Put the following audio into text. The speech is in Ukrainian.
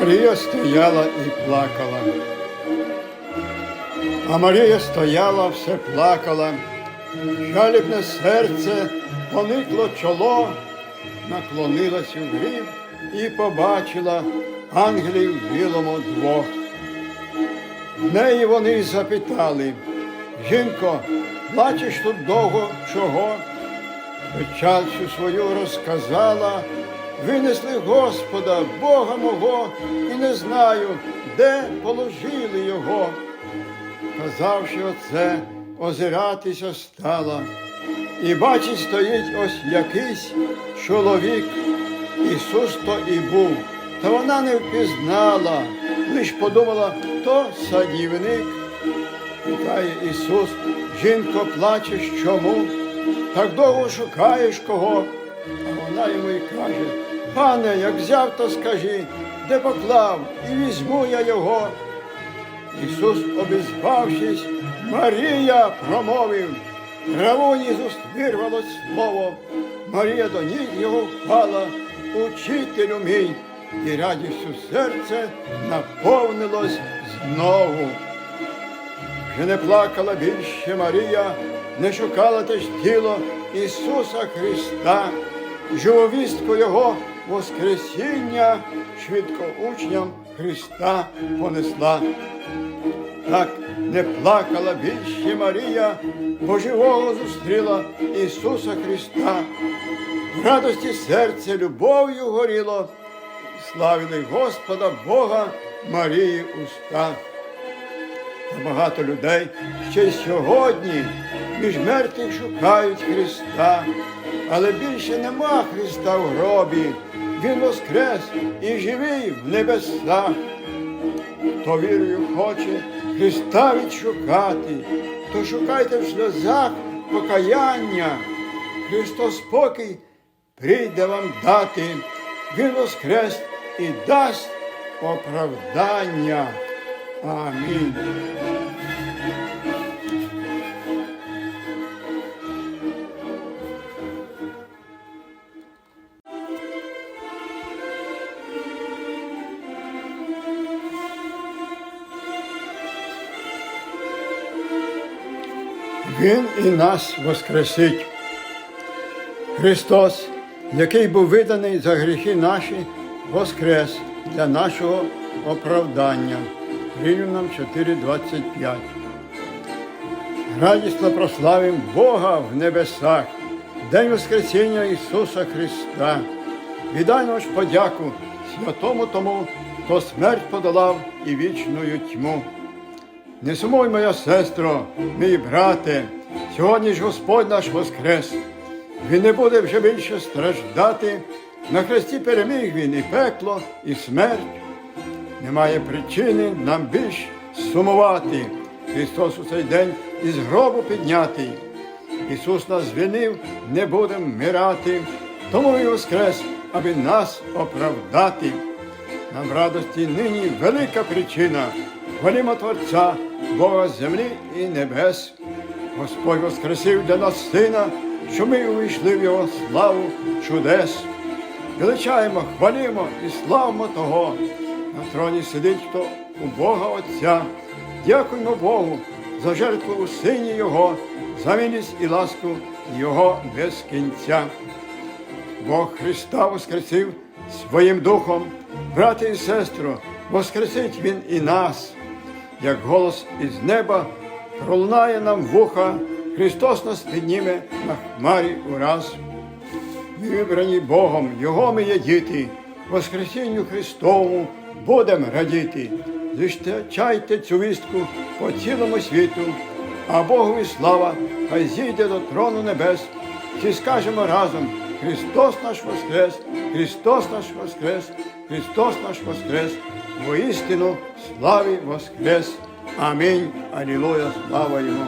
Марія стояла і плакала. А Марія стояла, все плакала, жалібне серце поникло чоло, наклонилась у гріб і побачила ангелів в білому двох. В неї вони запитали, жінко, плачеш тут довго чого? Печаль всю свою розказала, винесли Господа, Бога мого, і не знаю, де положили його. Казавши оце, озиратися стала, і бачить, стоїть ось якийсь чоловік. Ісус то і був, та вона не впізнала, лиш подумала, то садівник. Питає Ісус, жінко, плачеш чому? Так довго шукаєш кого? А вона йому й каже, пане, як взяв, то скажи, де поклав, і візьму я його. Ісус, обізвавшись, Марія промовив, Равуні з уст слово. Марія до ніг його впала, учителю мій, і радістю серце наповнилось знову. Вже не плакала більше Марія, не шукала теж тіло Ісуса Христа, живовістку Його Воскресіння швидко учням Христа понесла. Так не плакала більше Марія, бо живого зустріла Ісуса Христа. В радості серця любов'ю горіло, славили Господа Бога Марії уста. Та багато людей ще й сьогодні між мертвих шукають Христа, але більше нема Христа в гробі. Він воскрес і живий в небесах. Хто вірою хоче Христа відшукати, то шукайте в сльозах покаяння. Христос спокій прийде вам дати, Він воскрес і дасть оправдання. Амінь. Він і нас воскресить. Христос, який був виданий за гріхи наші, воскрес для нашого оправдання. Римлянам 4.25. Радісно прославим Бога в небесах, День Воскресіння Ісуса Христа. Віддаймо ж подяку святому тому, хто смерть подолав і вічною тьму. Не сумуй, моя сестро, мій брате, сьогодні ж Господь наш Воскрес. Він не буде вже більше страждати. На хресті переміг він і пекло, і смерть. Немає причини нам більш сумувати. Христос у цей день із гробу піднятий. Ісус нас звільнив, не будем мирати, тому і воскрес, аби нас оправдати. Нам радості нині велика причина. Хвалімо Творця, Бога землі і небес. Господь воскресив для нас Сина, що ми увійшли в Його славу чудес. Величаємо, хвалімо і славимо Того. На троні сидить хто у Бога Отця. Дякуємо Богу за жертву у Сині Його, за милість і ласку Його без кінця. Бог Христа воскресив своїм духом, брате і сестро, воскресить Він і нас, як голос із неба пролунає нам вуха, Христос нас підніме на хмарі ураз. Вибрані Богом, Його ми є діти, Воскресінню Христовому будемо радіти. Зустрічайте цю вістку по цілому світу, а Богові слава, хай зійде до трону небес. Всі скажемо разом, Христос наш Воскрес, Христос наш Воскрес, Христос наш Воскрес, воістину славе Воскрес. Аминь. Аллилуйя. слава Йому.